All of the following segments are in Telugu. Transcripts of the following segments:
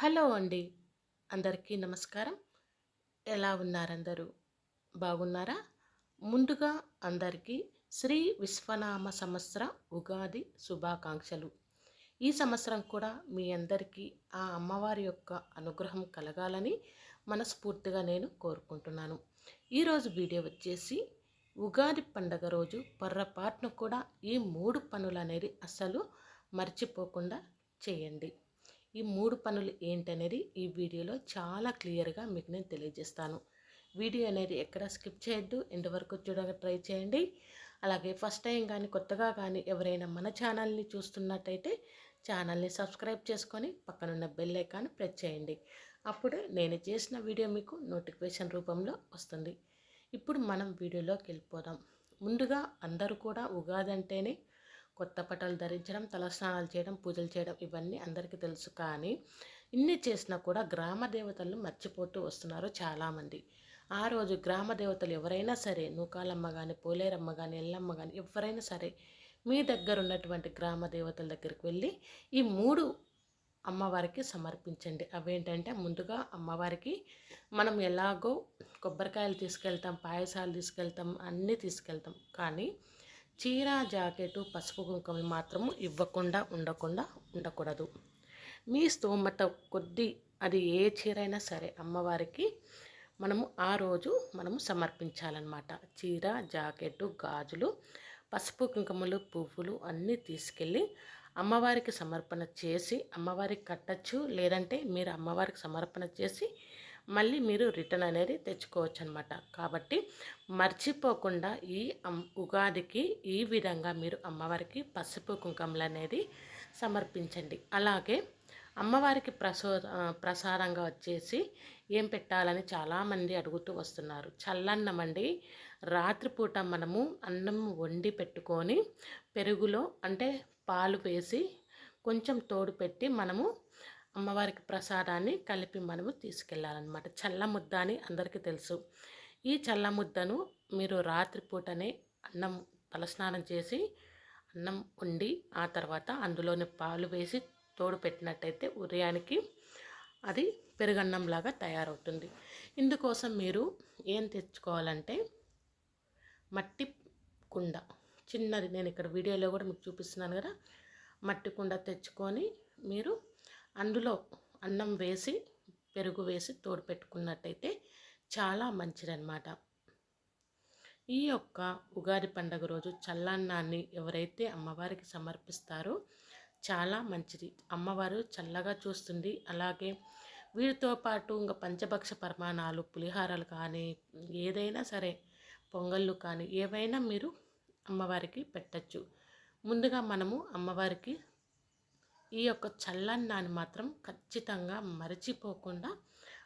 హలో అండి. అందరికీ నమస్కారం. ఎలా ఉన్నారందరూ? బాగున్నారా? ముందుగా అందరికీ శ్రీ విశ్వనామ సంవత్సర ఉగాది శుభాకాంక్షలు. ఈ సంవత్సరం కూడా మీ అందరికీ ఆ అమ్మవారి యొక్క అనుగ్రహం కలగాలని మనస్ఫూర్తిగా నేను కోరుకుంటున్నాను. ఈరోజు వీడియో వచ్చేసి ఉగాది పండగ రోజు పొర్రపాటును కూడా ఈ మూడు పనులు అనేది అసలు మర్చిపోకుండా చేయండి. ఈ మూడు పనులు ఏంటనేది ఈ వీడియోలో చాలా క్లియర్గా మీకు నేను తెలియజేస్తాను. వీడియో అనేది ఎక్కడ స్కిప్ చేయొద్దు ఇంతవరకు చూడగా ట్రై చేయండి. అలాగే ఫస్ట్ టైం కానీ కొత్తగా కానీ ఎవరైనా మన ఛానల్ని చూస్తున్నట్టయితే ఛానల్ని సబ్స్క్రైబ్ చేసుకొని పక్కనున్న బెల్ ఐకాన్ ప్రెస్ చేయండి. అప్పుడే నేను చేసిన వీడియో మీకు నోటిఫికేషన్ రూపంలో వస్తుంది. ఇప్పుడు మనం వీడియోలోకి వెళ్ళిపోదాం. ముందుగా అందరూ కూడా ఉగాది అంటేనే కొత్త పట్టలు ధరించడం తలస్నానాలు చేయడం పూజలు చేయడం ఇవన్నీ అందరికీ తెలుసు. కానీ ఇన్ని చేసినా కూడా గ్రామ దేవతలను మర్చిపోతూ వస్తున్నారు చాలామంది. ఆ రోజు గ్రామ దేవతలు ఎవరైనా సరే నూకాలమ్మ కానీ పోలేరమ్మ కానీ ఎల్లమ్మ కానీ ఎవరైనా సరే మీ దగ్గర ఉన్నటువంటి గ్రామ దేవతల దగ్గరికి వెళ్ళి ఈ మూడు అమ్మవారికి సమర్పించండి. అవేంటంటే ముందుగా అమ్మవారికి మనం ఎలాగో కొబ్బరికాయలు తీసుకెళ్తాం పాయసాలు తీసుకెళ్తాం అన్నీ తీసుకెళ్తాం. కానీ చీర జాకెటు పసుపు కుంకుమలు మాత్రము ఇవ్వకుండా ఉండకుండా ఉండకూడదు. మీ స్తోమత కొద్ది అది ఏ చీర అయినా సరే అమ్మవారికి మనము ఆ రోజు మనము సమర్పించాలన్నమాట. చీర జాకెట్ గాజులు పసుపు కుంకుమలు పువ్వులు అన్నీ తీసుకెళ్ళి అమ్మవారికి సమర్పణ చేసి అమ్మవారికి కట్టచ్చు లేదంటే మీరు అమ్మవారికి సమర్పణ చేసి మళ్ళీ మీరు రిటర్న్ అనేది తెచ్చుకోవచ్చు అనమాట కాబట్టి మర్చిపోకుండా ఈ ఉగాదికి ఈ విధంగా మీరు అమ్మవారికి పసుపు కుంకుమలు అనేది సమర్పించండి. అలాగే అమ్మవారికి ప్రసో ప్రసాదంగా వచ్చేసి ఏం పెట్టాలని చాలామంది అడుగుతూ వస్తున్నారు. చల్లన్నం అండి రాత్రిపూట మనము అన్నం వండి పెట్టుకొని పెరుగులో అంటే పాలు వేసి కొంచెం తోడు పెట్టి మనము అమ్మవారికి ప్రసాదాన్ని కలిపి మనము తీసుకెళ్ళాలన్నమాట చల్ల ముద్ద అని అందరికీ తెలుసు. ఈ చల్ల ముద్దను మీరు రాత్రిపూటనే అన్నం తలస్నానం చేసి అన్నం వండి ఆ తర్వాత అందులోని పాలు వేసి తోడు పెట్టినట్టయితే ఉదయానికి అది పెరుగన్నంలాగా తయారవుతుంది. ఇందుకోసం మీరు ఏం తెచ్చుకోవాలంటే మట్టి కుండ. చిన్నది నేను ఇక్కడ వీడియోలో కూడా మీకు చూపిస్తున్నాను కదా. మట్టి కుండ తెచ్చుకొని మీరు అందులో అన్నం వేసి పెరుగు వేసి తోడు పెట్టుకున్నట్టయితే చాలా మంచిదన్నమాట. ఈ యొక్క ఉగాది పండుగ రోజు చల్లన్నాన్ని ఎవరైతే అమ్మవారికి సమర్పిస్తారో చాలా మంచిది. అమ్మవారు చల్లగా చూస్తుంది. అలాగే వీటితో పాటు ఇంకా పంచభక్ష పరిమాణాలు పులిహారాలు కానీ ఏదైనా సరే పొంగళ్ళు కానీ ఏవైనా మీరు అమ్మవారికి పెట్టచ్చు. ముందుగా మనము అమ్మవారికి ఈ యొక్క చల్లన్నాన్ని మాత్రం ఖచ్చితంగా మరచిపోకుండా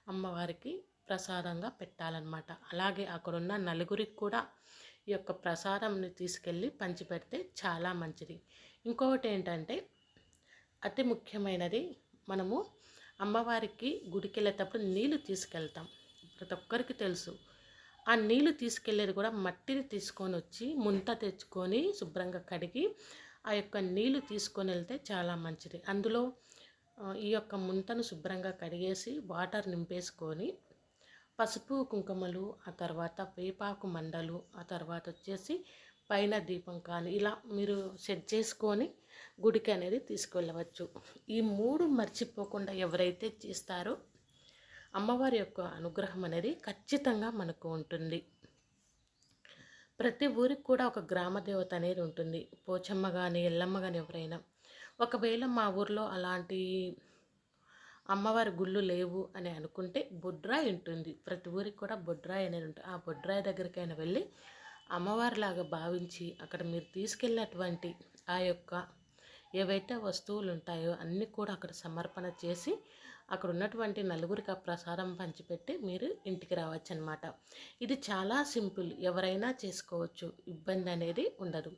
అమ్మవారికి ప్రసాదంగా పెట్టాలన్నమాట. అలాగే అక్కడున్న నలుగురికి కూడా ఈ యొక్క ప్రసాదంని తీసుకెళ్ళి పంచిపెడితే చాలా మంచిది. ఇంకొకటి ఏంటంటే అతి ముఖ్యమైనది మనము అమ్మవారికి గుడికి వెళ్ళేటప్పుడు నీళ్ళు తీసుకెళ్తాం. ప్రతి ఒక్కరికి తెలుసు. ఆ నీళ్ళు తీసుకెళ్ళేది కూడా మట్టిని తీసుకొని వచ్చి ముంత తెచ్చుకొని శుభ్రంగా కడిగి ఆ యొక్క నీళ్ళు తీసుకొని వెళ్తే చాలా మంచిది. అందులో ఈ యొక్క ముంతను శుభ్రంగా కడిగేసి వాటర్ నింపేసుకొని పసుపు కుంకుమలు ఆ తర్వాత వేపాకు మండలు ఆ తర్వాత వచ్చేసి పైన దీపం కానీ ఇలా మీరు సెట్ చేసుకొని గుడికి అనేది తీసుకెళ్ళవచ్చు. ఈ మూడు మర్చిపోకుండా ఎవరైతే చేస్తారో అమ్మవారి యొక్క అనుగ్రహం అనేది ఖచ్చితంగా మనకు ఉంటుంది. ప్రతి ఊరికి కూడా ఒక గ్రామ దేవత అనేది ఉంటుంది. పోచమ్మ కానీ ఎల్లమ్మ కానీ ఎవరైనా. ఒకవేళ మా ఊర్లో అలాంటి అమ్మవారి గుళ్ళు లేవు అని అనుకుంటే బొడ్రాయి ఉంటుంది. ప్రతి ఊరికి కూడా బొడ్రాయి అనేది ఉంటుంది. ఆ బొడ్రాయి దగ్గరికైనా వెళ్ళి అమ్మవారిలాగా భావించి అక్కడ మీరు తీసుకెళ్ళినటువంటి ఆ యొక్క ఏవైతే వస్తువులు ఉంటాయో అన్నీ కూడా అక్కడ సమర్పణ చేసి అక్కడ ఉన్నటువంటి నలుగురికి ఆ ప్రసాదం పంచిపెట్టి మీరు ఇంటికి రావచ్చు అనమాట ఇది చాలా సింపుల్ ఎవరైనా చేసుకోవచ్చు ఇబ్బంది అనేది ఉండదు.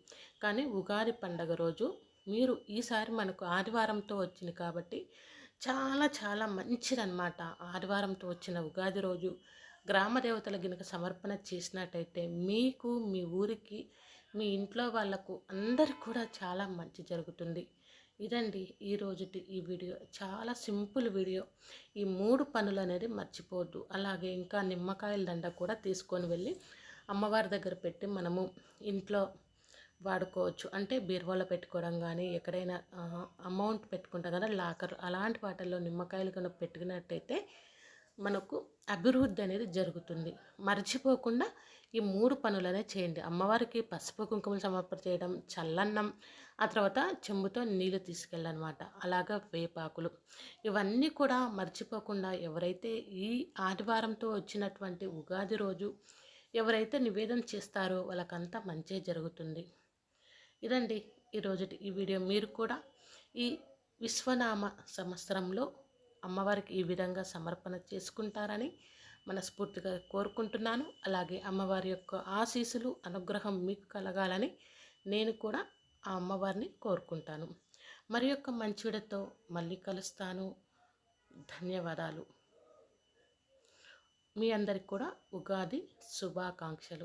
కానీ ఉగాది పండగ రోజు మీరు ఈసారి మనకు ఆదివారంతో వచ్చింది కాబట్టి చాలా చాలా మంచిదన్నమాట. ఆదివారంతో వచ్చిన ఉగాది రోజు గ్రామ దేవతల గినక సమర్పణ చేసినట్టయితే మీకు మీ ఊరికి మీ ఇంట్లో వాళ్ళకు అందరికి కూడా చాలా మంచి జరుగుతుంది. ఇదండి ఈ రోజుటి ఈ వీడియో. చాలా సింపుల్ వీడియో. ఈ మూడు పనులు అనేది మర్చిపోవద్దు. అలాగే ఇంకా నిమ్మకాయల దండ కూడా తీసుకొని వెళ్ళి అమ్మవారి దగ్గర పెట్టి మనము ఇంట్లో వాడుకోవచ్చు. అంటే బీరువాలో పెట్టుకోవడం కానీ ఎక్కడైనా అమౌంట్ పెట్టుకుంటాం కదా లాకర్ అలాంటి వాటిల్లో నిమ్మకాయలు కనుక పెట్టుకున్నట్టయితే మనకు అభివృద్ధి అనేది జరుగుతుంది. మర్చిపోకుండా ఈ మూడు పనులనే చేయండి. అమ్మవారికి పసుపు కుంకుమలు సమర్పణ చేయడం చల్లన్నం ఆ తర్వాత చెంబుతో నీళ్ళు తీసుకెళ్ళనమాట. అలాగా వేపాకులు. ఇవన్నీ కూడా మర్చిపోకుండా ఎవరైతే ఈ ఆదివారంతో వచ్చినటువంటి ఉగాది రోజు ఎవరైతే నివేదన చేస్తారో వాళ్ళకంతా మంచి జరుగుతుంది. ఇదండి ఈరోజు ఈ వీడియో. మీరు కూడా ఈ విశ్వనామ సంవత్సరంలో అమ్మవారికి ఈ విధంగా సమర్పణ చేసుకుంటారని మనస్ఫూర్తిగా కోరుకుంటున్నాను. అలాగే అమ్మవారి యొక్క ఆశీస్సులు అనుగ్రహం మీకు కలగాలని నేను కూడా ఆ అమ్మవారిని కోరుకుంటాను. మరి యొక్క మంచివిడతో మళ్ళీ కలుస్తాను. ధన్యవాదాలు. మీ అందరికి కూడా ఉగాది శుభాకాంక్షలు.